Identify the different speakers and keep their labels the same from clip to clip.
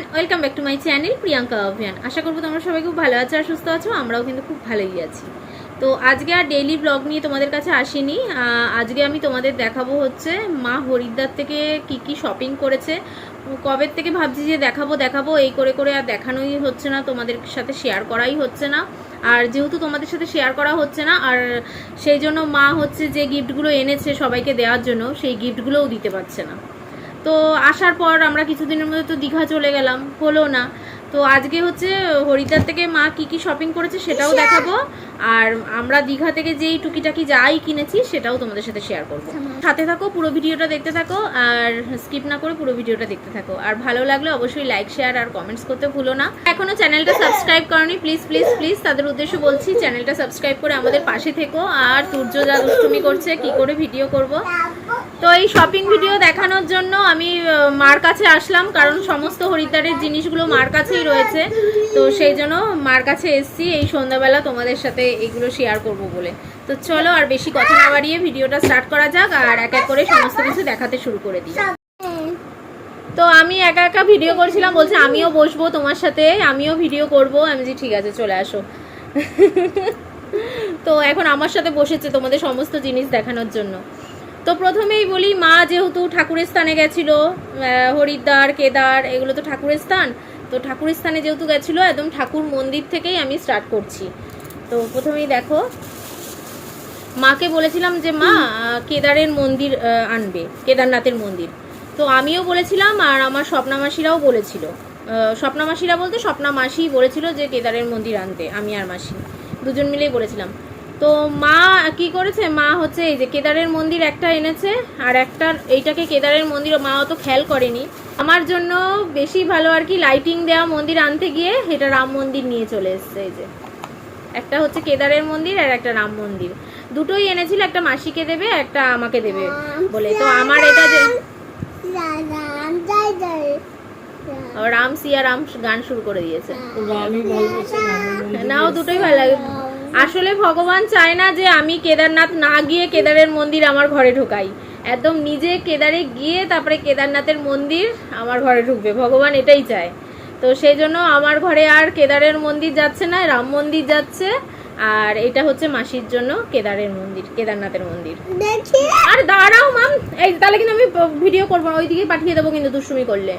Speaker 1: Everyone welcome back to my channel Priyanka অভিয়ান আশা করব তোমরা সবাই খুব ভালো আছো আর সুস্থ আছো, আমরাও কিন্তু খুব ভালোই আছি। তো আজকে আর ডেইলি ব্লগ নিয়ে তোমাদের কাছে আসিনি। আজকে আমি তোমাদের দেখাবো হচ্ছে মা হরিদ্বার থেকে কি কি শপিং করেছে। কবে থেকে ভাবছি যে দেখাবো দেখাবো, এই করে করে আর দেখানোই হচ্ছে না, তোমাদের সাথে শেয়ার করাই হচ্ছে না। আর যেহেতু তোমাদের সাথে শেয়ার করা হচ্ছে না, আর সেই জন্য মা হচ্ছে যে গিফটগুলো এনেছে সবাইকে দেওয়ার জন্য, সেই গিফটগুলোও দিতে পারছে না। তো আসার পর আমরা কিছুদিনের মধ্যে তো দীঘা চলে গেলাম হলো না। তো আজকে হচ্ছে হরিদ্বার থেকে মা কি কি শপিং করেছে সেটাও দেখাবো। আর আমরা দীঘা থেকে যেই টুকিটাকি যাই কিনেছি সেটাও তোমাদের সাথে শেয়ার করব। সাথে থাকো পুরো ভিডিওটা দেখতে থাকো আর স্কিপ না করে পুরো ভিডিওটা দেখতে থাকো। আর ভালো লাগলে অবশ্যই লাইক শেয়ার আর কমেন্টস করতে ভুলো না। এখনও চ্যানেলটা সাবস্ক্রাইব করনি প্লিজ প্লিজ প্লিজ তাদের উদ্দেশ্যে বলছি চ্যানেলটা সাবস্ক্রাইব করে আমাদের পাশে থেকো। আর সূর্য যা দুষ্টুমি করছে কি করে ভিডিও করব? তো এই শপিং ভিডিও দেখানোর জন্য আমি মার কাছে আসলাম কারণ সমস্ত হরিদ্বারের জিনিসগুলো মার কাছেই রয়েছে। তো সেই জন্য মার কাছে এসছি। এই সন্ধ্যাবেলা তোমাদের সাথে এগুলো শেয়ার করব বলে। তো চলো আর বেশি কথা না বাড়িয়ে ভিডিওটা স্টার্ট করা যাক আর এক এক করে সমস্ত কিছু দেখাতে শুরু করে দিই। তো আমি একা একা ভিডিও করছিলাম, বলছে আমিও বসবো তোমার সাথে, আমিও ভিডিও করব। আমি যে ঠিক আছে, চলে আসো। তো এখন আমার সাথে বসেছে তোমাদের সমস্ত জিনিস দেখানোর জন্য। তো প্রথমেই বলি, মা যেহেতু ঠাকুরের স্থানে গেছিল হরিদ্বার, কেদার, এগুলো তো ঠাকুরের স্থান। তো ঠাকুরের স্থানে যেহেতু গেছিল, একদম ঠাকুর মন্দির থেকেই আমি স্টার্ট করছি। তো প্রথমেই দেখো মাকে বলেছিলাম যে মা কেদারের মন্দির আনবে কেদারনাথের মন্দির। তো আমিও বলেছিলাম আর আমার স্বপ্না মাসিরাও বলেছিল স্বপ্নামাসিরা বলতে স্বপ্না মাসিই বলেছিল যে কেদারের মন্দির আনতে আমি আর মাসি। দুজন মিলেই বলেছিলাম। তো মা কি করেছে? মা হচ্ছে এই যে কেদারের মন্দির একটা এনেছে আর একটা এইটাকে কেদারের মন্দির মা অত খেয়াল করেনি। আমার জন্য বেশি ভালো আর কি লাইটিং দেওয়া মন্দির আনতে গিয়ে এটা রাম মন্দির নিয়ে চলে এসছে এই যে। একটা হচ্ছে কেদারের মন্দির আর একটা রাম মন্দির। দুটোই এনেছিল, একটা মাসিকে দেবে, একটা আমাকে দেবে বলে। তো আমার এটা যে রাম সিয়া রাম গান শুরু করে দিয়েছে। নাও দুটোই ভালো লাগে। আসলে ভগবান চায় না যে আমি কেদারনাথ না গিয়ে কেদারের মন্দির আমার ঘরে ঢোকাই। একদম নিজে কেদারে গিয়ে তারপরে কেদারনাথের মন্দির আমার ঘরে ঢুকবে। ভগবান এটাই চায়। তো সেই জন্য আমার ঘরে আর কেদারের মন্দির যাচ্ছে না রাম মন্দির যাচ্ছে। আর এটা হচ্ছে মাসির জন্য কেদারের মন্দির কেদারনাথের মন্দির। আর দাঁড়াও মাম এই তাহলে কিন্তু আমি ভিডিও করব না ওইদিকে পাঠিয়ে দেবো কিন্তু দুষ্টুমি করলে।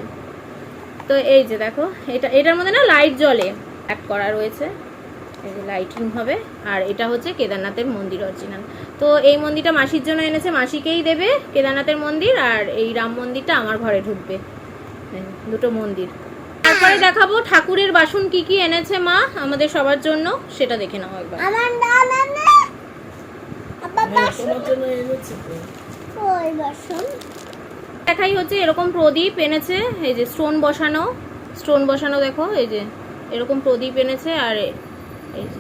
Speaker 1: তো এই যে দেখো এটা এটার মধ্যে না লাইট জ্বলে অ্যাড করা রয়েছে। এই যে লাইটিং হবে আর এটা হচ্ছে কেদারনাথের মন্দির অরিজিনাল তো এই মন্দিরটা মাসির জন্য এনেছে মাসিকেই দেবে কেদারনাথের মন্দির আর এই রাম মন্দিরটা আমার ঘরে ঢুকবে। দুটো মন্দির। তারপরে দেখাবো ঠাকুরের বাসন কি কি এনেছে মা আমাদের সবার জন্য সেটা দেখে নাও একবার।
Speaker 2: হ্যাঁ এনেছি তো।
Speaker 1: দেখাই হচ্ছে এরকম প্রদীপ এনেছে এই যে স্টোন বসানো স্টোন বসানো দেখো এই যে এরকম প্রদীপ এনেছে আর এই যে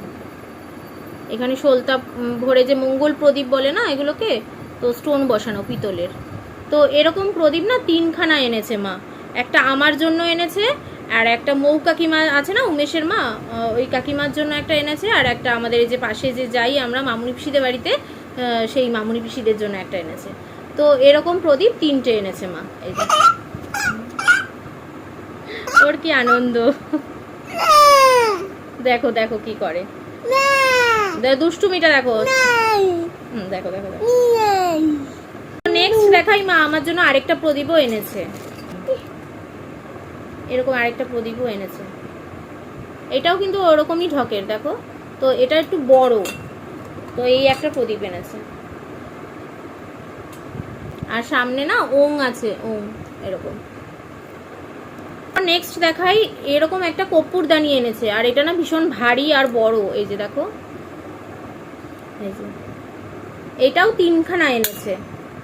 Speaker 1: এখানে সলতা ভরে যে মঙ্গল প্রদীপ বলে না এগুলোকে তো স্টোন বসানো পিতলের। তো এরকম প্রদীপ না তিনখানা এনেছে মা। একটা আমার জন্য এনেছে আর একটা মৌ কাকিমা আছে না উমেশের মা ওই কাকিমার জন্য একটা এনেছে আর একটা আমাদের এই যে পাশে যে যাই আমরা মামুনি পিসিদের বাড়িতে সেই মামুনি পিসিদের জন্য একটা এনেছে। তো এরকম প্রদীপ তিনটে এনেছে মা এই যে। ওর কি আনন্দ। দেখো দেখো কি করে। দুষ্টুমিটা দেখো। দেখো দেখো দেখো। নেক্সট দেখাই মা আমার জন্য আরেকটা প্রদীপও এনেছে। এরকম আরেকটা প্রদীপও এনেছে। এটাও কিন্তু ওরকমই ঢকের, দেখো। তো এটা একটু বড়। তো এই একটা প্রদীপ এনেছে। আর সামনে না ওং আছে ওং এরকম। নেক্সট দেখাই, এরকম একটা কর্পূর দানি এনেছে। আর এটা না ভীষণ ভারী আর বড়। এই যে দেখো। এটাও তিনখানা এনেছে।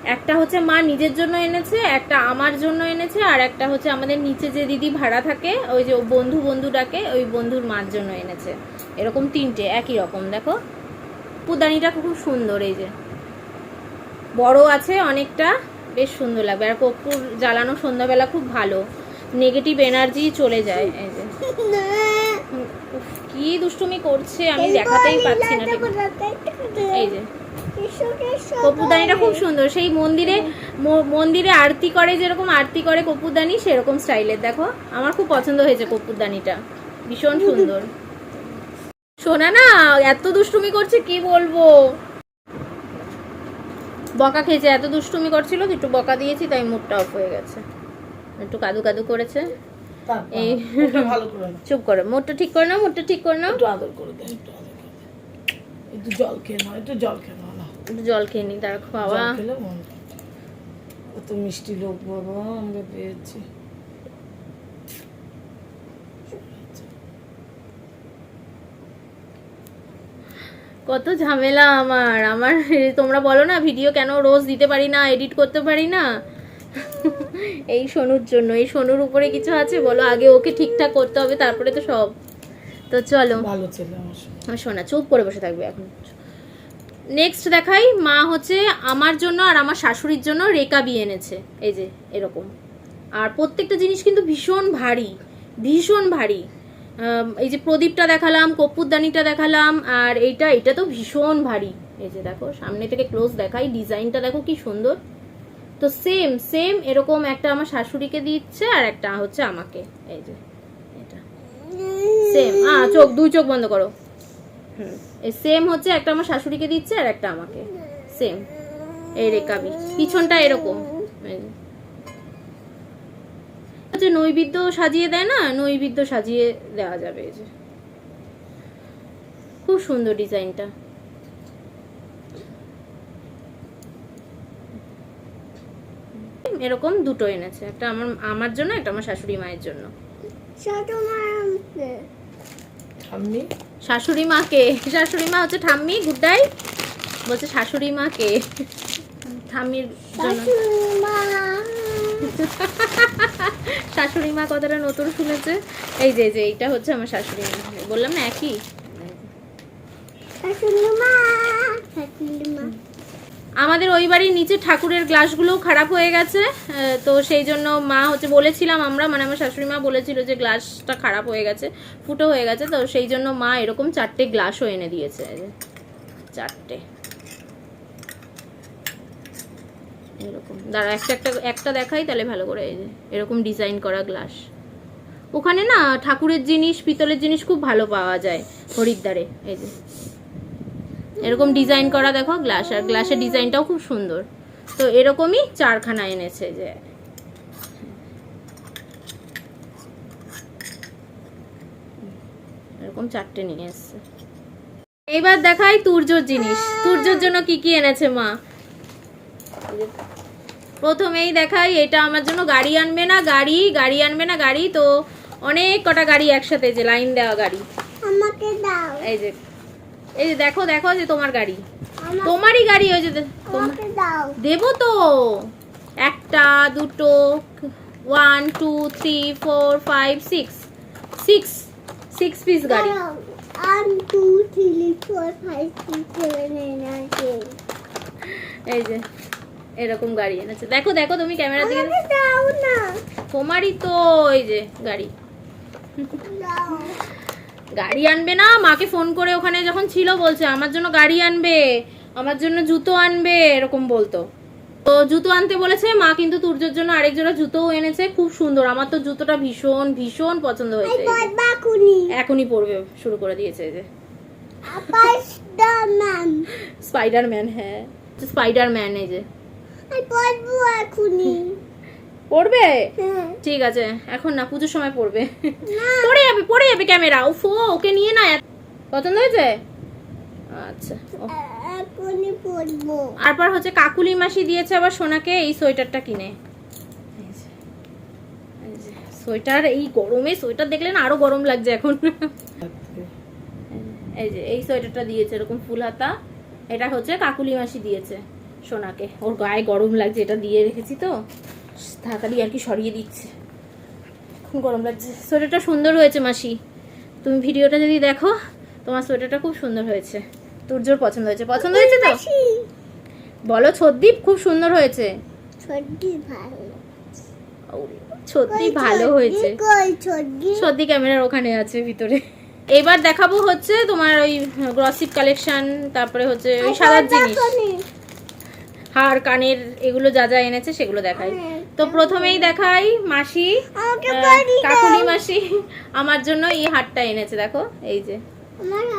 Speaker 1: একটা হচ্ছে মা নিজের জন্য এনেছে একটা আমার জন্য এনেছে আর একটা হচ্ছে আমাদের নিচে যে দিদি ভাড়া থাকে ওই যে বন্ধু বন্ধু ডাকে ওই বন্ধুর মার জন্য এনেছে। এরকম তিনটে একই রকম দেখো। পুদানিটা খুব সুন্দর এই যে। বড় আছে অনেকটা বেশ সুন্দর লাগবে। আর কর্পূর জ্বালানো সন্ধ্যাবেলা খুব ভালো। নেগেটিভ এনার্জি চলে যায় এই যে। কি দুষ্টুমি করছে আমি দেখাতেই পাচ্ছি না এই যে। কপুরদানিটা খুব সুন্দর। সেই মন্দিরে মন্দিরে আরতি করে যেরকম আরতি করে কপুরদানি সেরকম স্টাইলের। দেখো আমার খুব পছন্দ হয়েছে কপুরদানিটা। ভীষণ সুন্দর। শোনা না এত দুষ্টুমি করছে কি বলব? বকা খেয়েছে এত দুষ্টুমি করছিল একটু বকা দিয়েছি তাই মুডটা অফ হয়ে গেছে। একটু কাদু কাদু করেছে। এই চুপ করো মুডটা ঠিক করে নাও মুডটা ঠিক করে নাও।
Speaker 2: একটু আদর করে দে একটু আদর করে দে। একটু জল খেয়ে নাও একটু জল খেয়ে
Speaker 1: জল খেয়ে নি তার খাওয়া
Speaker 2: কত মিষ্টি লোক বাবা আমরা পেয়েছি।
Speaker 1: কত ঝামেলা আমার আমার তোমরা বলো না ভিডিও কেন রোজ দিতে পারি না এডিট করতে পারি না? এই সোনুর জন্য এই সোনুর উপরে কিছু আছে? বলো আগে ওকে ঠিকঠাক করতে হবে তারপরে তো সব। তো চলো।
Speaker 2: ভালো ছেলে আমার
Speaker 1: সোনা চুপ করে বসে থাকবে এখন। নেক্সট দেখাই, মা হচ্ছে আমার জন্য আর আমার শাশুড়ির জন্য রেকাবি এনেছে। এই যে, এরকম। আর প্রত্যেকটা জিনিস কিন্তু ভীষণ ভারী ভীষণ ভারী। এই যে প্রদীপটা দেখালাম কপুরদানিটা দেখালাম, আর এইটা এটা তো ভীষণ ভারী। এই যে দেখো, সামনে থেকে ক্লোজ দেখাই, ডিজাইনটা দেখো কি সুন্দর। তো সেম সেম এরকম একটা আমার শাশুড়িকে দিচ্ছে আর একটা হচ্ছে আমাকে। এই যে, এটা। সেম আ চোখ, দুই চোখ বন্ধ করো। হুম এই সেম হচ্ছে একটা আমার শাশুড়িকে দিচ্ছে আর একটা আমাকে। সেম এই রেকাবি পিছনটা এরকম। যে। নৈবেদ্য সাজিয়ে দেয় না, নৈবেদ্য সাজিয়ে দেওয়া যাবে এই যে। খুব সুন্দর ডিজাইনটা। এরকম দুটো এনেছে, একটা আমার আমার জন্য, একটা আমার শাশুড়ি মায়ের জন্য।
Speaker 2: ঠাম্মি?
Speaker 1: শাশুড়ি মাকে। শাশুড়ি মা হচ্ছে ঠাম্মি গুড্ডাই বলছে শাশুড়ি মাকে। ঠাম্মির জন্য। শাশুড়ি মা। কথাটা নতুন শুনেছে? এই যে যে এইটা হচ্ছে আমার শাশুড়ি মা। বললাম না একই? আমাদের ওই বাড়ির নিচে ঠাকুরের গ্লাসগুলোও খারাপ হয়ে গেছে তো সেই জন্য মা হচ্ছে বলেছিলাম আমরা মানে আমার শাশুড়ি মা বলেছিল যে গ্লাসটা খারাপ হয়ে গেছে, ফুটো হয়ে গেছে, তো সেই জন্য মা এরকম চারটে গ্লাসও এনে দিয়েছে চারটে। এরকম। দাঁড়া, একটা একটা একটা দেখাই তাহলে ভালো করে, এই যে এরকম ডিজাইন করা গ্লাস। ওখানে না ঠাকুরের জিনিস, পিতলের জিনিস খুব ভালো পাওয়া যায় হরিদ্বারে, এই যে। এরকম ডিজাইন করা দেখো গ্লাস আর গ্লাসের ডিজাইনটাও খুব সুন্দর। তো এরকমই চারখানা এনেছে যে। এরকম চারটে নিয়ে এসছে। এইবার দেখাই তুর্যর জিনিস। তুর্যর জন্য কি কি এনেছে মা? প্রথমেই দেখাই এটা আমার জন্য গাড়ি আনবে না গাড়ি গাড়ি আনবে না গাড়ি তো অনেক কটা গাড়ি একসাথে যে লাইন দেওয়া গাড়ি।
Speaker 3: আমাকে দাও।
Speaker 1: এই যে এই যে দেখো দেখো যে তোমার গাড়ি। তোমারই গাড়ি
Speaker 3: দাও।
Speaker 1: দেবো তো। একটা দুটো one two three four five six six six piece গাড়ি। এই যে এরকম গাড়ি এনেছে। দেখো দেখো তুমি ক্যামেরা দিকে তোমারই তো এই যে গাড়ি। গাড়ি আনবে না মাকে ফোন করে ওখানে যখন ছিল বলছে আমার জন্য গাড়ি আনবে আমার জন্য জুতো আনবে এরকম বলতো। তো জুতো আনতে বলেছে মা কিন্তু তুর্যর জন্য আরেক জোড়া জুতোও এনেছে খুব সুন্দর। আমার তো জুতোটা ভীষণ ভীষণ পছন্দ হয়েছে এখনই পড়বে শুরু করে দিয়েছে যে। স্পাইডারম্যান হ্যাঁ। স্পাইডারম্যান এই যে।
Speaker 3: পড়ব এখনই
Speaker 1: পড়বে? ঠিক আছে এখন না পুজোর সময় পড়বে। পড়ে যাবে পড়ে যাবে ক্যামেরা। উফো ওকে নিয়ে না পছন্দ হয়েছে? আচ্ছা ও। তারপর হচ্ছে কাকুলি মাসি দিয়েছে আবার সোনাকে এই সোয়েটারটা কিনে। সোয়েটার এই গরমে সোয়েটার দেখলে না আরও গরম লাগছে এখন। এই যে এই সোয়েটারটা দিয়েছে এরকম ফুল হাতা। এটা হচ্ছে কাকুলি মাসি দিয়েছে সোনাকে। ওর গায়ে গরম লাগছে এটা দিয়ে রেখেছি তো। তাড়াতাড়ি আর কি সরিয়ে দিচ্ছে। খুব গরম লাগছে। সোয়েটারটা সুন্দর হয়েছে মাসি। তুমি ভিডিওটা যদি দেখো তোমার সোয়েটারটা খুব সুন্দর হয়েছে। তুর্যর পছন্দ হয়েছে। পছন্দ হয়েছে তো? বলো ছদ্দীপ খুব সুন্দর হয়েছে।
Speaker 3: ভালো।
Speaker 1: হয়েছে।
Speaker 3: সর্দি
Speaker 1: ক্যামেরার ওখানে আছে ভিতরে। এবার দেখাবো হচ্ছে তোমার ওই গ্রসিপ কালেকশন তারপরে হচ্ছে ওই সাদার জিনিস। হার কানের এগুলো যা যা এনেছে সেগুলো দেখাই। তো প্রথমেই দেখাই মাসি। কাকুলি মাসি আমার জন্য এই হারটা এনেছে দেখো এই যে।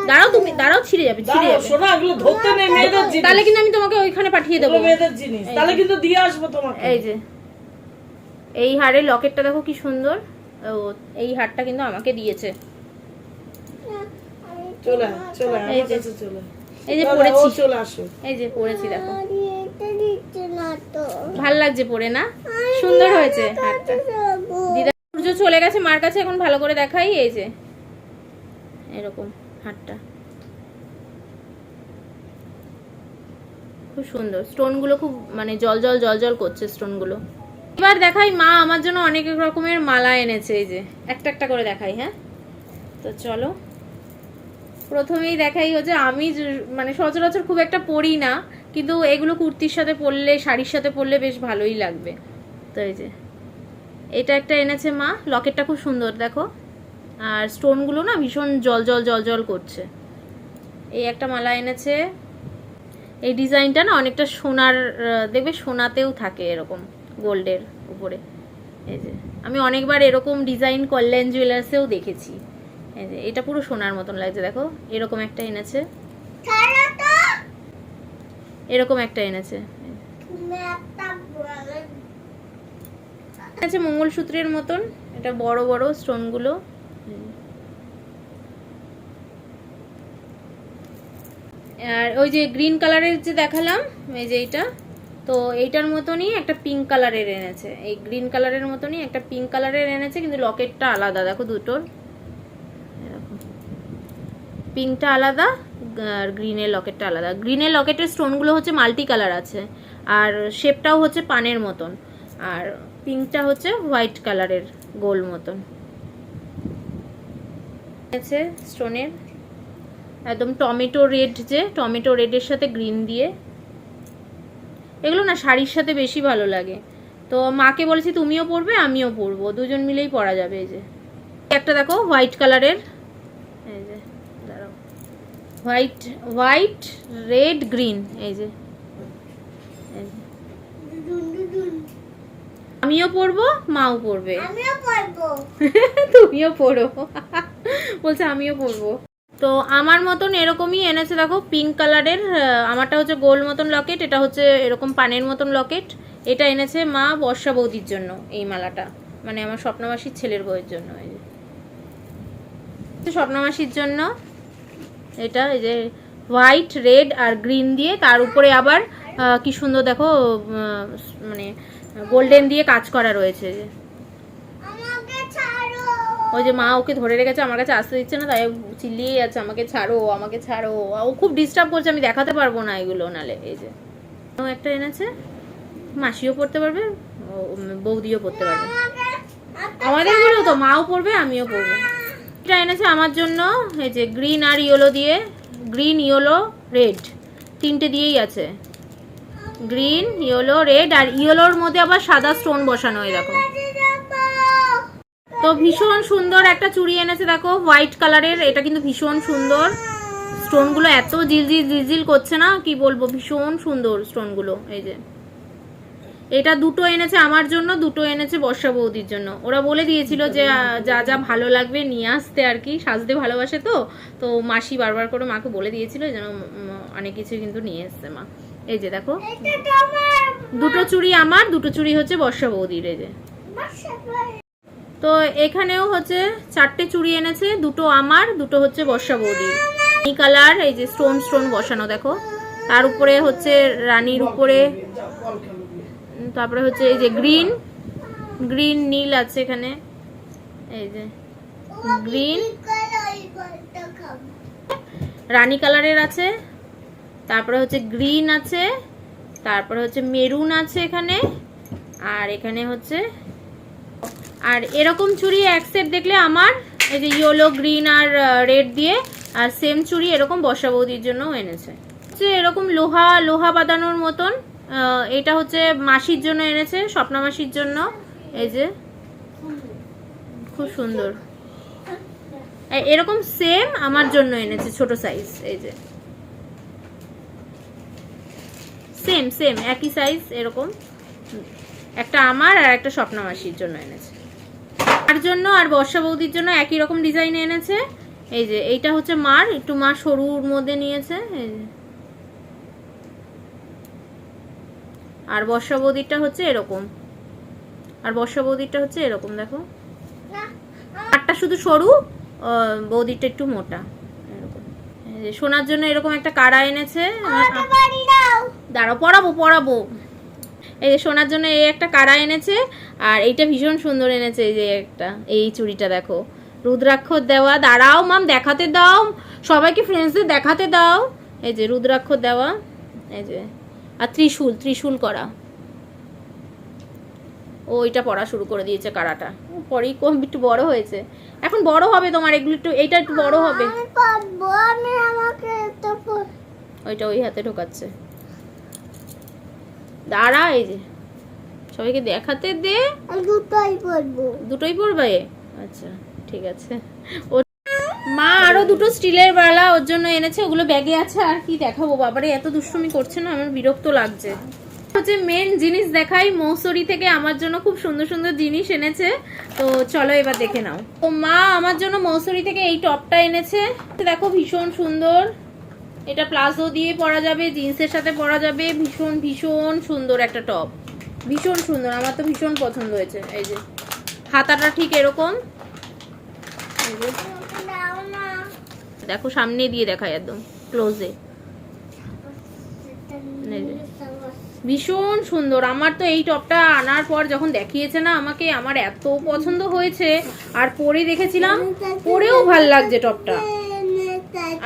Speaker 1: দাঁড়াও তুমি দাঁড়াও ছিঁড়ে যাবে ছিঁড়ে যাবে।
Speaker 2: শোনা এগুলো ধরতে নেই মেয়েদের জিনিস।
Speaker 1: তাহলে কিন্তু আমি তোমাকে ওইখানে পাঠিয়ে দেবো।
Speaker 2: মেয়েদের জিনিস তাহলে কিন্তু দিয়ে আসব তোমাকে।
Speaker 1: এই যে। এই হারের লকেটটা দেখো কি সুন্দর। ও এই হারটা কিন্তু আমাকে দিয়েছে।
Speaker 2: চলে চলে
Speaker 1: এই যে।
Speaker 2: চলে
Speaker 1: এই যে পড়েছি।
Speaker 2: চলে আসো
Speaker 1: এই যে পড়েছি দেখো। ভালো লাগছে পরে না? সুন্দর হয়েছে দিদা, সূর্য চলে গেছে, মার কাছে এখন ভালো করে দেখাই, এই যে। এরকম খুব সুন্দর। স্টোনগুলো খুব মানে জল জল জল জল করছে স্টোনগুলো। এবার দেখাই, মা আমার জন্য অনেক রকমের মালা এনেছে, এই যে। একটা একটা করে দেখাই হ্যাঁ? তো চলো। প্রথমেই দেখাই হচ্ছে, আমি মানে সচরাচর খুব একটা পড়ি না। কিন্তু এগুলো কুর্তির সাথে পরলে, শাড়ির সাথে পরলে বেশ ভালোই লাগবে। তো এই যে, এটা একটা এনেছে মা, লকেটটা খুব সুন্দর, দেখো। আর স্টোনগুলো না ভীষণ জল জল জল জল করছে। এই একটা মালা এনেছে। এই ডিজাইনটা না অনেকটা সোনার দেখবে সোনাতেও থাকে এরকম, গোল্ডের উপরে। এই যে, আমি অনেকবার এরকম ডিজাইন কল্যাণ জুয়েলার্সেও দেখেছি। এই যে, এটা পুরো সোনার মতন লাগছে, দেখো। এরকম একটা এনেছে। এরকম একটা এনেছে। আছে মঙ্গলসূত্রের মতন এটা বড় বড় স্টোনগুলো। আর ওই যে গ্রিন কালারের যে দেখালাম এই যে এইটা তো এইটার মতনই একটা পিঙ্ক কালারের এনেছে। এই গ্রিন কালারের মতনই একটা পিঙ্ক কালারের এনেছে কিন্তু লকেটটা আলাদা দেখো দুটোর। পিঙ্কটা আলাদা, আর গ্রিনের লকেটটা আলাদা। গ্রিনের লকেটের স্টোনগুলো হচ্ছে মাল্টি কালার আছে, আর শেপটাও হচ্ছে পানের মতন, আর পিঙ্কটা হচ্ছে হোয়াইট কালারের গোল মতন। আছে স্টোনের একদম টমেটো রেড যে, টমেটো রেডের সাথে গ্রিন দিয়ে। এগুলো না শাড়ির সাথে বেশি ভালো লাগে। তো মাকে বলেছি তুমিও পরবে, আমিও পরবো। দুজন মিলেই পরা যাবে এই যে। একটা দেখো, হোয়াইট কালারের হোয়াইট হোয়াইট রেড গ্রিন এই যে। আমিও পরবো মাও পরবো তুমিও পড়ো। বলছে আমিও পরবো তো আমার মতন এরকমই এনেছে দেখো পিঙ্ক কালারের আমারটা হচ্ছে গোল মতন লকেট এটা হচ্ছে এরকম পানের মতন লকেট এটা এনেছে মা বর্ষা বৌদির জন্য এই মালাটা। মানে আমার স্বপ্নবাসীর ছেলের বউয়ের জন্য স্বপ্নবাসীর জন্য এটা এই যে হোয়াইট রেড আর গ্রিন দিয়ে তার উপরে আবার কি সুন্দর দেখো মানে গোল্ডেন দিয়ে কাজ করা রয়েছে। যে ওই যে মা ওকে ধরে রেখেছে আমার কাছে আসতে দিচ্ছে না তাই চিল্লিয়ে যাচ্ছে আমাকে ছাড়ো আমাকে ছাড়ো। ও খুব ডিস্টার্ব করছে আমি দেখাতে পারব না এগুলো নালে এই যে। ও একটা এনেছে মাসিও পড়তে পারবে বৌদিও পড়তে পারবে। আমাদেরগুলো তো মাও পড়বে আমিও পড়ব। এটা এনেছে আমার জন্য, এই যে গ্রিন আর ইয়েলো দিয়ে গ্রিন ইয়েলো রেড তিনটে দিয়েই আছে। গ্রিন ইয়েলো রেড আর ইয়েলোর মধ্যে আবার সাদা স্টোন বসানো দেখো। তো ভীষণ সুন্দর একটা চুড়ি এনেছে দেখো হোয়াইট কালারের এটা কিন্তু ভীষণ সুন্দর। স্টোনগুলো এত জিলজিল জিলজিল করছে না, কি বলব, ভীষণ সুন্দর স্টোনগুলো এই যে। এটা দুটো এনেছে আমার জন্য, দুটো এনেছে বর্ষা বৌদির জন্য। ওরা বলে দিয়েছিল যে যা যা ভালো লাগবে নিয়ে আসতে আর কি, সাজতে ভালোবাসে তো। তো মাসি বারবার করে মাকে বলে দিয়েছিল যেন অনেক কিছু কিন্তু নিয়ে এসছে মা। এই যে দেখো, দুটো চুড়ি আমার, দুটো চুড়ি হচ্ছে বর্ষা বৌদির, এই যে। তো এখানেও হচ্ছে চারটে চুড়ি এনেছে, দুটো আমার, দুটো হচ্ছে বর্ষা বৌদির। এই কালার, এই যে স্টোন স্টোন বসানো, দেখো। তার উপরে হচ্ছে রানীর উপরে তারপরে হচ্ছে এই যে গ্রিন গ্রিন নীল আছে এখানে এই যে গ্রিন? রানী কালারের আছে, তারপরে হচ্ছে গ্রিন আছে, তারপরে হচ্ছে মেরুন আছে এখানে, আর এখানে হচ্ছে, আর এরকম চুড়ি এক সেট দেখলে আমার এই যে ইয়েলো গ্রিন আর রেড দিয়ে, আর সেম চুড়ি এরকম বর্ষা বৌদির জন্য এনেছে এরকম লোহা লোহা বাঁধানোর মতন এটা হচ্ছে মাসির জন্য এনেছে, স্বপ্না মাসির জন্য। এই যে, খুব সুন্দর। এরকম সেম আমার জন্য এনেছে, ছোট সাইজ এই যে। সেম সেম একই সাইজ এরকম। একটা আমার আর একটা স্বপ্না মাসির জন্য এনেছে। তার জন্য আর বর্ষা বৌদির জন্য একই রকম ডিজাইন এনেছে। এই যে, এইটা হচ্ছে মার, একটু মা সরুর মধ্যে নিয়েছে, এই যে। আর বর্ষা বৌদিরটা হচ্ছে এরকম। আর বর্ষা বৌদিরটা হচ্ছে এরকম দেখো। আটটা শুধু সরু বৌদিরটা একটু মোটা এরকম। সোনার জন্য এরকম একটা কাড়া এনেছে দাঁড়াও পড়াবো পড়াবো এই যে সোনার জন্য এই একটা কাড়া এনেছে আর এইটা ভীষণ সুন্দর এনেছে এই যে একটা এই চুড়িটা দেখো। রুদ্রাক্ষর দেওয়া দাঁড়াও মাম দেখাতে দাও। সবাইকে ফ্রেন্ডসদের দেখাতে দাও। এই যে রুদ্রাক্ষর দেওয়া এই যে। আর ত্রিশূল ত্রিশূল করা। ও এটা পড়া শুরু করে দিয়েছে কারাটা। পরেই কম একটু বড় হয়েছে। এখন বড় হবে তোমার এগুলো একটু এইটা একটু বড় হবে। ওইটা ওই হাতে ঢোকাচ্ছে। দাঁড়া এই যে। সবাইকে দেখাতে দে।
Speaker 3: দুটোই পরবো।
Speaker 1: দুটোই পড়বে আচ্ছা ঠিক আছে। ও মা আরও দুটো স্টিলের বালা ওর জন্য এনেছে, ওগুলো ব্যাগে আছে, আর কি দেখাবো? বাবারে, এত দুষ্টুমি করছে না, আমার বিরক্ত লাগছে। হচ্ছে মেন জিনিস দেখাই, মৌসুরি থেকে আমার জন্য খুব সুন্দর সুন্দর জিনিস এনেছে। তো চলো এবার দেখে নাও। তো মা আমার জন্য মৌসুরি থেকে এই টপটা এনেছে। দেখো, ভীষণ সুন্দর। এটা প্লাজো দিয়ে পরা যাবে, জিন্সের সাথে পরা যাবে, ভীষণ ভীষণ সুন্দর একটা টপ। ভীষণ সুন্দর, আমার তো ভীষণ পছন্দ হয়েছে, এই যে। হাতাটা ঠিক এরকম। দেখো, সামনে দিয়ে দেখায় একদম ক্লোজে ভীষণ সুন্দর। আমার তো এই টপটা আনার পর যখন দেখিয়েছে না আমাকে, আমার এত পছন্দ হয়েছে। আর পরে দেখেছিলাম, পরেও ভালো লাগছে টপটা।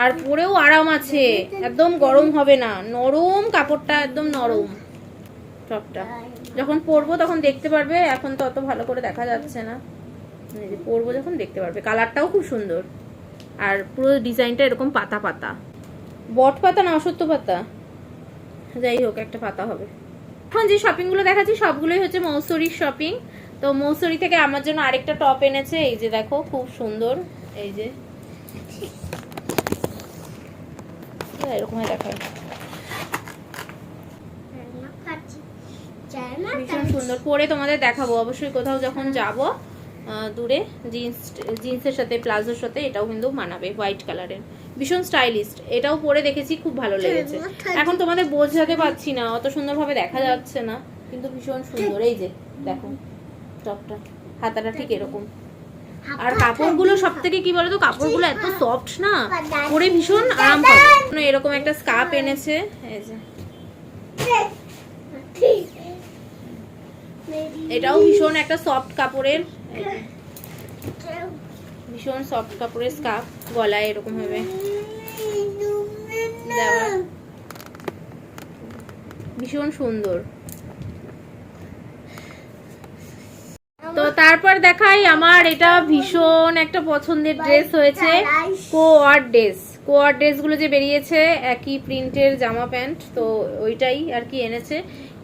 Speaker 1: আর পরেও আরাম আছে। একদম গরম হবে না। নরম কাপড়টা, একদম নরম টপটা। যখন পরবো তখন দেখতে পারবে, এখন তো অত ভালো করে দেখা যাচ্ছে না। পরবো যখন দেখতে পারবে। কালারটাও খুব সুন্দর। আর পুরো ডিজাইনটা এরকম পাতা পাতা। বট পাতা না অসত্য পাতা? যাই হোক একটা পাতা হবে। এখন যে শপিংগুলো দেখাচ্ছি সবগুলোই হচ্ছে মৌসুরির শপিং তো মৌসুরি থেকে আমার জন্য আরেকটা টপ এনেছে এই যে দেখো খুব সুন্দর এই যে। এরকম দেখায়। ভীষণ সুন্দর। পরে তোমাদের দেখাবো অবশ্যই কোথাও যখন যাব। দূরে জিন্স জিন্সের সাথে প্লাজোর সাথে এটাও কিন্তু মানাবে হোয়াইট কালারের ভীষণ স্টাইলিস্ট এটাও পরে দেখেছি খুব ভালো লেগেছে। এখন তোমাদের বোঝাতে পারছি না অত সুন্দরভাবে দেখা যাচ্ছে না কিন্তু ভীষণ সুন্দর। এই যে দেখো টপটা হাতাটা ঠিক এরকম। আর কাপড়গুলো সব থেকে কি বলতো কাপড়গুলো এত সফট না পরে ভীষণ আরাম পাবে। এরকম একটা স্কার্প এনেছে এই যে। এটাও ভীষণ একটা সফট কাপড়ের ভীষণ সফট কাপড়ের স্কার্ফ গলায় এরকম হবে। ভীষণ সুন্দর। তো তারপর দেখাই আমার এটা ভীষণ একটা পছন্দের ড্রেস হয়েছে কোয়ার ড্রেস কোয়ার ড্রেসগুলো যে বেরিয়েছে, একই প্রিন্টের জামা প্যান্ট, তো ওইটাই আর কি এনেছে।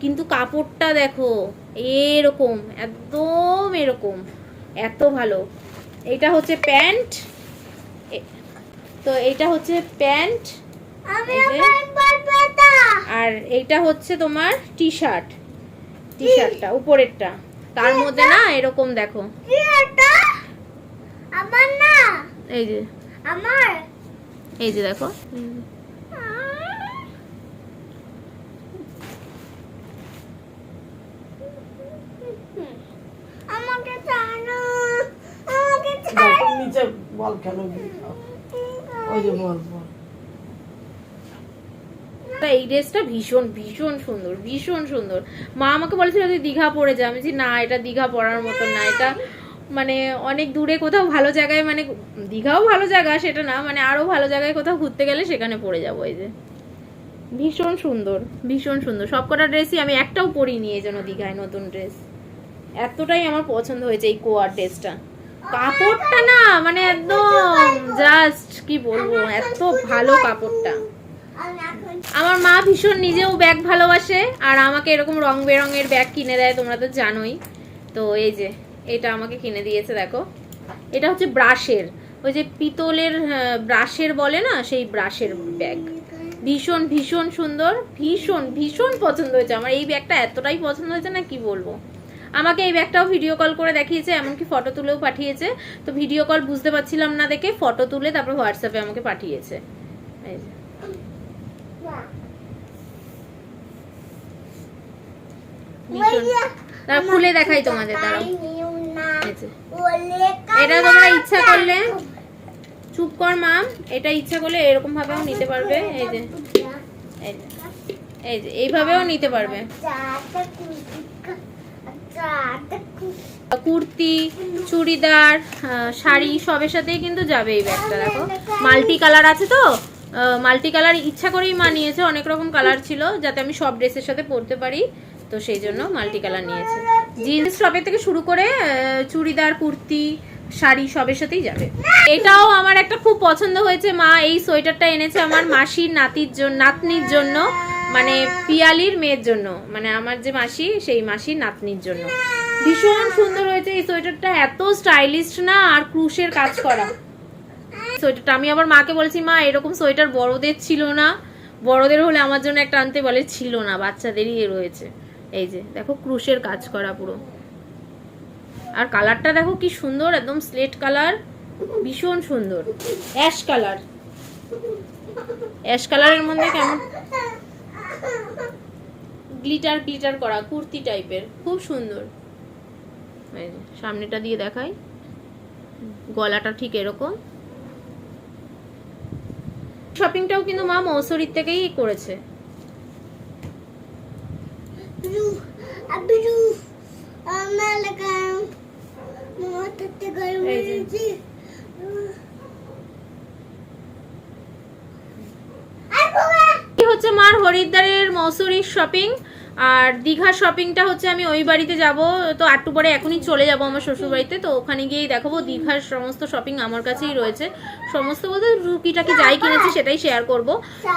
Speaker 1: কিন্তু কাপড়টা দেখো, এরকম, একদম এরকম। এত ভালো। এটা হচ্ছে প্যান্ট। তো এটা হচ্ছে প্যান্ট। আর এইটা হচ্ছে তোমার টি শার্ট টি শার্টটা উপরেরটা। তার মধ্যে না এরকম দেখো।
Speaker 3: আমার না।
Speaker 1: এই যে।
Speaker 3: আমার?
Speaker 1: এই যে দেখো
Speaker 3: আমাকে ছাড়ো আমাকে
Speaker 2: দাও,
Speaker 3: ছাড়ো
Speaker 2: নিচে বল কেন? ওই যে বল বল।
Speaker 1: তা এই ড্রেসটা ভীষণ ভীষণ সুন্দর ভীষণ সুন্দর। মা আমাকে বলেছিল তুই দীঘা পরে যা। আমি না, এটা দীঘা পরার মতো না। এটা মানে অনেক দূরে কোথাও ভালো জায়গায় মানে দীঘাও ভালো জায়গা, সেটা না। মানে আরও ভালো জায়গায় কোথাও ঘুরতে গেলে সেখানে পরে যাব এই যে। ভীষণ সুন্দর ভীষণ সুন্দর। সবকটা ড্রেসই আমি একটাও পরিনি এই জন্য দীঘায় নতুন ড্রেস। এতটাই আমার পছন্দ হয়েছে এই কোয়ার ড্রেসটা। কাপড়টা না মানে একদম জাস্ট কি বলব, এত ভালো কাপড়টা। আমার মা ভীষণ নিজেও ব্যাগ ভালোবাসে, আর আমাকে এরকম রং বেরঙের ব্যাগ কিনে দেয়, তোমরা তো জানোই। তো এই যে, এটা আমাকে কিনে দিয়েছে, দেখো। এটা হচ্ছে ব্রাশের, ওই যে পিতলের ব্রাশের বলে না, সেই ব্রাশের ব্যাগ ভীষণ ভীষণ সুন্দর, ভীষণ ভীষণ পছন্দ হয়েছে। আমার এই ব্যাগটা এতটাই পছন্দ হয়েছে না, কি বলব? আমাকে এই ব্যাগটাও ভিডিও কল করে দেখিয়েছে এমনকি ফটো তুলেও পাঠিয়েছে। তো ভিডিও কল বুঝতে পারছিলাম না দেখে ফটো তুলে তারপর হোয়াটসঅ্যাপে আমাকে পাঠিয়েছে। তারা খুলে দেখাই তোমাদের তারা এটা তোমরা ইচ্ছা করলে চুপ কর মাম এটা ইচ্ছা করলে এরকম ভাবেও নিতে পারবে। এই যে। এই যে। এইভাবেও নিতে পারবে। কুর্তি, চুড়িদার শাড়ি সবের সাথেই কিন্তু যাবে এই ব্যাগটা, দেখো। মাল্টি কালার আছে তো? মাল্টি কালার ইচ্ছা করেই মানিয়েছে, অনেক রকম কালার ছিল, যাতে আমি সব ড্রেসের সাথে পরতে পারি। তো সেই জন্য মাল্টি কালার নিয়েছে। জিন্স টপের থেকে শুরু করে চুড়িদার, কুর্তি, শাড়ি সবের সাথেই যাবে। এটাও আমার একটা খুব পছন্দ হয়েছে, মা এই সোয়েটারটা এনেছে আমার মাসির নাতির জন্য নাতনির জন্য। মানে পিয়ালির মেয়ের জন্য মানে আমার যে মাসি, সেই মাসির নাতনির জন্য। ভীষণ সুন্দর হয়েছে এই সোয়েটারটা, এত স্টাইলিশ না, আর ক্রুশের কাজ করা। সোয়েটারটা, আমি আবার মাকে বলছি, মা, এরকম সোয়েটার বড়দের ছিল না। বড়দের হলে আমার জন্য একটা আনতে বলে, ছিল না, বাচ্চাদেরই রয়েছে। এই যে, দেখো ক্রুশের কাজ করা পুরো। আর কালারটা দেখো কি সুন্দর, একদম স্লেট কালার, ভীষণ সুন্দর। Ash colour. অ্যাশ কালারের মধ্যে কেমন গ্লিটার গ্লিটার করা কুর্তি টাইপের খুব সুন্দর। সামনেটা দিয়ে দেখাই। গলাটা ঠিক এরকম। শপিংটাও কিন্তু মা মৌসুরির থেকেই করেছে। এই যে। এই হচ্ছে মার হরিদ্বারের মৌসুরির শপিং আর দীঘার শপিংটা হচ্ছে আমি ওই বাড়িতে যাব। তো একটু পরে এখনই চলে যাব আমার শ্বশুর বাড়িতে তো ওখানে গিয়েই দেখাবো দীঘার সমস্ত শপিং আমার কাছেই রয়েছে। সমস্ত বলতে টুকিটাকি যাই কিনেছি সেটাই শেয়ার করব।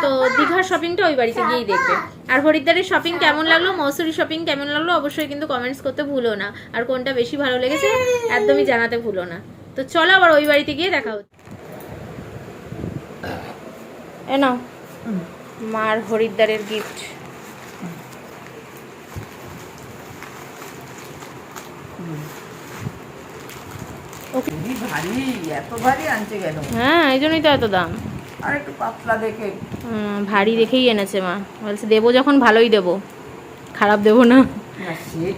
Speaker 1: তো দীঘার শপিংটা ওই বাড়িতে গিয়েই দেখবে। আর হরিদ্বারের শপিং কেমন লাগল মৌসুরি শপিং কেমন লাগল, অবশ্যই কিন্তু কমেন্টস করতে ভুলো না। আর কোনটা বেশি ভালো লেগেছে, একদমই জানাতে ভুলো না। তো চলো আবার ওই বাড়িতে গিয়ে দেখা হচ্ছে। এ নাও। মার হরিদ্বারের গিফট
Speaker 2: খুবই ভারী এত ভারী
Speaker 1: হ্যাঁ এই জন্যই তো এত দাম।
Speaker 2: আর একটু পাতলা দেখে।
Speaker 1: ভারী দেখেই এনেছে মা। বলছে দেবো যখন ভালোই দেবো। খারাপ দেবো না।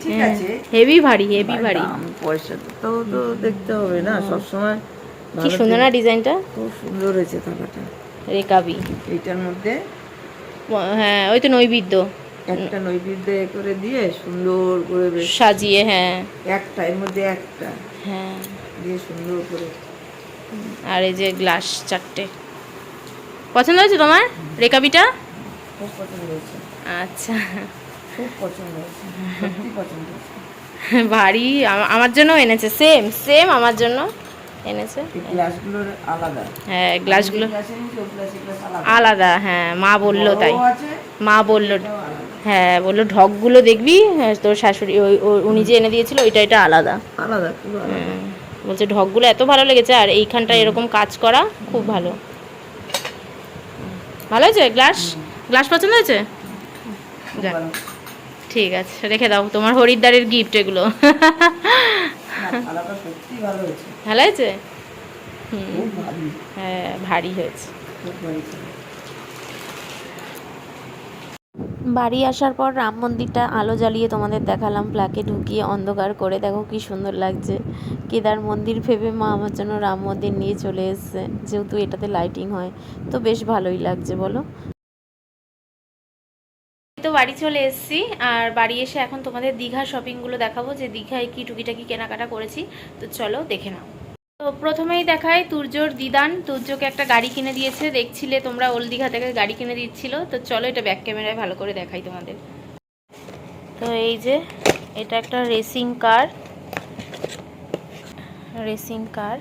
Speaker 2: ঠিক
Speaker 1: হ্যাঁ।
Speaker 2: আছে।
Speaker 1: হেভি ভারী হেভি ভারী।
Speaker 2: পয়সা তো তো দেখতে হবে না। সবসময়
Speaker 1: কি
Speaker 2: ভালো
Speaker 1: সুন্দর না ডিজাইনটা?
Speaker 2: খুব সুন্দর হয়েছে থাকাটা
Speaker 1: রেকাবি।
Speaker 2: এইটার মধ্যে
Speaker 1: হ্যাঁ ওই তো নৈবেদ্য।
Speaker 2: একটা নৈবেদ্য করে দিয়ে সুন্দর করে
Speaker 1: সাজিয়ে হ্যাঁ।
Speaker 2: একটা এর মধ্যে একটা।
Speaker 1: হ্যাঁ।
Speaker 2: দিয়ে সুন্দর করে।
Speaker 1: আর এই যে গ্লাস চারটে। পছন্দ হয়েছে তোমার রেকাবিটা
Speaker 2: খুব পছন্দ হয়েছে।
Speaker 1: আচ্ছা।
Speaker 2: খুব পছন্দ হয়েছে। সত্যি পছন্দ হয়েছে।
Speaker 1: ভারী আমার জন্য এনেছে সেম সেম আমার জন্য। এনেছে।
Speaker 2: গ্লাসগুলোর আলাদা।
Speaker 1: হ্যাঁ গ্লাসগুলো
Speaker 2: আলাদা।
Speaker 1: হ্যাঁ মা বলল তাই। মা বলল হ্যাঁ বলল ঢকগুলো দেখবি হ্যাঁ, তোর শাশুড়ি ওই উনি যে এনে দিয়েছিল ওইটা এটা আলাদা।
Speaker 2: আলাদা পুরো
Speaker 1: বলছে ঢকগুলো এত ভালো লেগেছে আর এইখানটা এরকম কাজ করা খুব ভালো। ভালো হয়েছে গ্লাস গ্লাস পছন্দ হয়েছে? ঠিক আছে রেখে দাও তোমার হরিদ্বারের গিফট এগুলো।
Speaker 2: সত্যি ভালো হয়েছে।
Speaker 1: ভালো হয়েছে? হুম, হ্যাঁ ভারী হয়েছে।
Speaker 2: খুব ভারী ছিল।
Speaker 1: বাড়ি আসার পর রাম মন্দিরটা আলো জ্বালিয়ে তোমাদের দেখালাম। প্লাকে ঢুকিয়ে অন্ধকার করে দেখো কি সুন্দর লাগছে। কেদার মন্দির ভেবে মা আমার জন্য রাম মন্দির নিয়ে চলে এসেছে। যেহেতু এটাতে লাইটিং হয় তো বেশ ভালোই লাগছে বলো? তো বাড়ি চলে এসেছি, আর বাড়ি এসে এখন তোমাদের দীঘা শপিংগুলো দেখাবো, যে দীঘায় কি টুকিটাকি কেনাকাটা করেছি, তো চলো দেখে নাও। তো প্রথমেই দেখায় তুর্যর দিদান, তুর্যকে একটা গাড়ি কিনে দিয়েছে, দেখছিলে তোমরা ওল দীঘা থেকে গাড়ি কিনে দিচ্ছিল, তো চলো এটা ব্যাক ক্যামেরায় ভালো করে দেখাই তোমাদের। তো এই যে, এটা একটা রেসিং কার রেসিং কার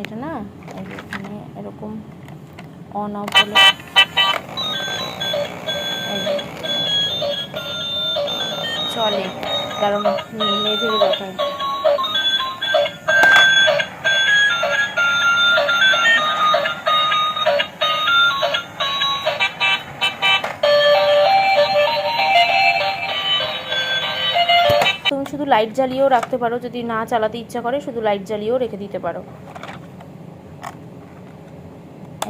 Speaker 1: এটা না এরকম অন অফ চলে। কারণ মেঝের ব্যথা তুমি শুধু লাইট জ্বালিয়েও রাখতে পারো, যদি না চালাতে ইচ্ছা করে, শুধু লাইট জ্বালিয়েও রেখে দিতে পারো।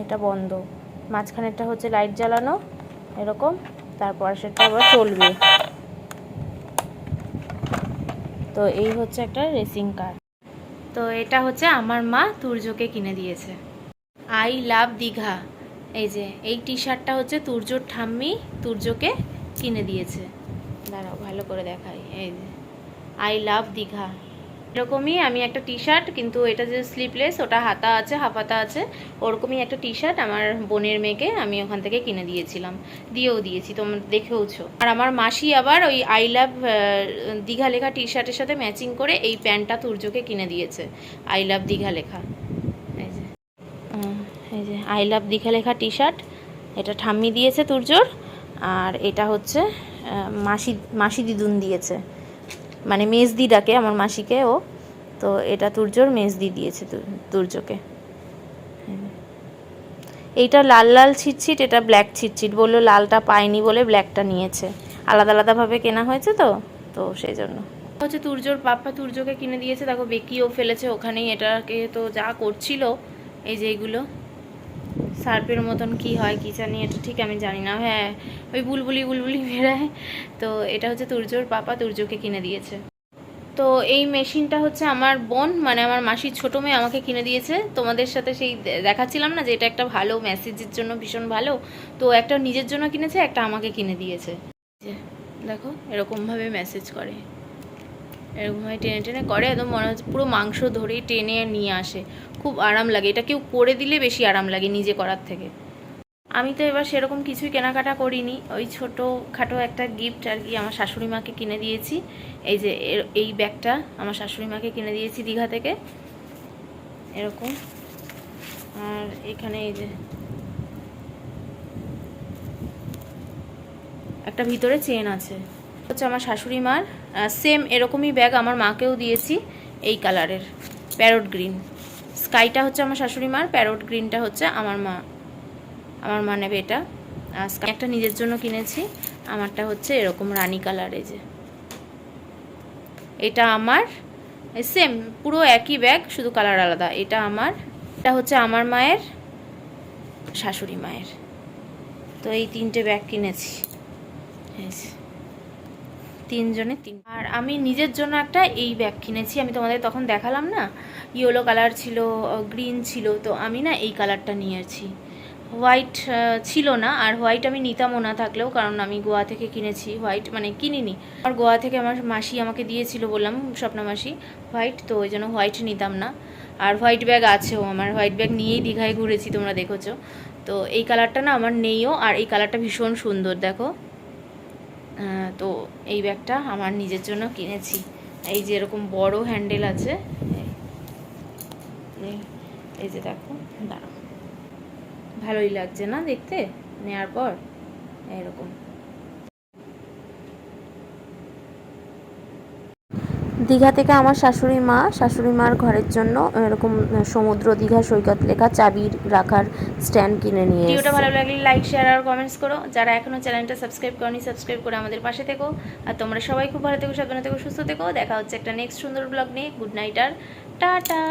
Speaker 1: এটা বন্ধ। মাঝখানেরটা হচ্ছে লাইট জ্বালানো, এরকম। তারপর সেটা আবার চলবে। তো এই হচ্ছে একটা রেসিং কার তো এটা হচ্ছে আমার মা তুর্যকে কিনে দিয়েছে। I love Digha. এই যে, এই টি শার্টটা হচ্ছে তুর্যর ঠাম্মি তুর্যকে কিনে দিয়েছে। দাঁড়াও, ভালো করে দেখাই। এই যে আই লাভ দীঘা। এরকমই আমি একটা টি শার্ট কিন্তু এটা যে স্লিপলেস ওটা হাতা আছে হাফাতা আছে, ওরকমই একটা টি শার্ট আমার বোনের মেয়েকে আমি ওখান থেকে কিনে দিয়েছিলাম। দিয়েও দিয়েছি তোমরা দেখেওছো। আর আমার মাসি আবার ওই আই লাভ দীঘা লেখা টি শার্টের সাথে ম্যাচিং করে এই প্যান্টটা তুর্যকে কিনে দিয়েছে। আই লাভ দীঘা লেখা। এই যে। এই যে আই লাভ দীঘা লেখা টি শার্ট এটা ঠাম্মি দিয়েছে তুর্যর, আর এটা হচ্ছে মাসি মাসি দিদুন দিয়েছে। মানে মেজদি ডাকে আমার মাসিকে, ও। তো এটা তুর্যর মেজদি দিয়েছে তুর্যকে। এইটা লাল লাল ছিটছিট, এটা ব্ল্যাক ছিটছিট। বলল লালটা পায়নি বলে ব্ল্যাকটা নিয়েছে। আলাদা আলাদাভাবে কেনা হয়েছে তো তো সেই জন্য। হচ্ছে তুর্যর পাপ্পা তুর্যকে কিনে দিয়েছে। দেখো বেকিও ফেলেছে ওখানেই। এটাকে তো যা করছিল, এই যে এইগুলো সার্পের মতন কি হয় কি জানি, এটা ঠিক আমি জানি না। হ্যাঁ ওই বুলবুলি বুলবুলি বেরায় তো এটা হচ্ছে তুর্যর পাপা, তুর্যকে কিনে দিয়েছে। তো এই মেশিনটা হচ্ছে আমার বোন মানে আমার মাসির ছোটো মেয়ে আমাকে কিনে দিয়েছে। তোমাদের সাথে সেই দেখাচ্ছিলাম না যে এটা একটা ভালো মেসেজের জন্য ভীষণ ভালো। তো একটা নিজের জন্য কিনেছে, একটা আমাকে কিনে দিয়েছে। দেখো, এরকমভাবে মেসেজ করে। এরকমভাবে টেনে টেনে করে, একদম মনে হচ্ছে পুরো মাংস ধরেই টেনে নিয়ে আসে। খুব আরাম লাগে। এটা কেউ করে দিলে বেশি আরাম লাগে নিজে করার থেকে। আমি তো এবার সেরকম কিছুই কেনাকাটা করিনি। ওই ছোটো খাটো একটা গিফট আর কি আমার শাশুড়ি মাকে কিনে দিয়েছি। এই যে এই ব্যাগটা আমার শাশুড়ি মাকে কিনে দিয়েছি দীঘা থেকে। এরকম। আর এখানে এই যে একটা ভিতরে চেন আছে। হচ্ছে আমার শাশুড়ি মার। সেম এরকমই ব্যাগ আমার মাকেও দিয়েছি এই কালারের প্যারট গ্রিন স্কাইটা হচ্ছে আমার শাশুড়ি মার প্যারট গ্রিনটা হচ্ছে আমার মা আমার মা নেবে এটা। স্কাই একটা নিজের জন্য কিনেছি, আমারটা হচ্ছে এরকম রানী কালার এই যে। এটা আমার সেম পুরো একই ব্যাগ শুধু কালার আলাদা। এটা আমার, এটা হচ্ছে আমার মায়ের, শাশুড়ি মায়ের। তো এই তিনটে ব্যাগ কিনেছি। এই যে। তিনজনে, তিন আর আমি নিজের জন্য একটা এই ব্যাগ কিনেছি। আমি তোমাদের তখন দেখালাম না, ইয়েলো কালার ছিল গ্রিন ছিল, তো আমি না এই কালারটা নিয়েছি। হোয়াইট ছিল না, আর হোয়াইট আমি নিতামও না থাকলেও, কারণ আমি গোয়া থেকে কিনেছি। হোয়াইট মানে কিনিনি। আর গোয়া থেকে আমার মাসি আমাকে দিয়েছিল বললাম, স্বপ্না মাসি হোয়াইট তো ওই জন্য হোয়াইট নিতাম না। আর হোয়াইট ব্যাগ আছেও আমার হোয়াইট ব্যাগ নিয়েই দীঘায় ঘুরেছি, তোমরা দেখেছ। তো এই কালারটা না আমার নেইও, আর এই কালারটা ভীষণ সুন্দর, দেখো। তো এই ব্যাগটা আমার নিজের জন্য কিনেছি। এই যে এরকম বড় হ্যান্ডেল আছে। এই- যে দেখো, দাঁড়াও। ভালোই লাগছে না দেখতে? নেয়ার পর? এরকম দীঘা থেকে আমার শাশুড়ি মা শাশুড়ি মার ঘরের জন্য এরকম সমুদ্র দীঘা সৈকত লেখা চাবির রাখার স্ট্যান্ড কিনে নিয়ে ভিডিওটা ভালো লাগলে লাইক শেয়ার আর কমেন্টস করো। যারা এখনও চ্যানেলটা সাবস্ক্রাইব করনি সাবস্ক্রাইব করে আমাদের পাশে থেকো। আর তোমরা সবাই খুব ভালো থেকো সাবধানে থেকো সুস্থ থেকো। দেখা হচ্ছে একটা নেক্সট সুন্দর ব্লগ নিয়ে। গুড নাইট আর টাটা!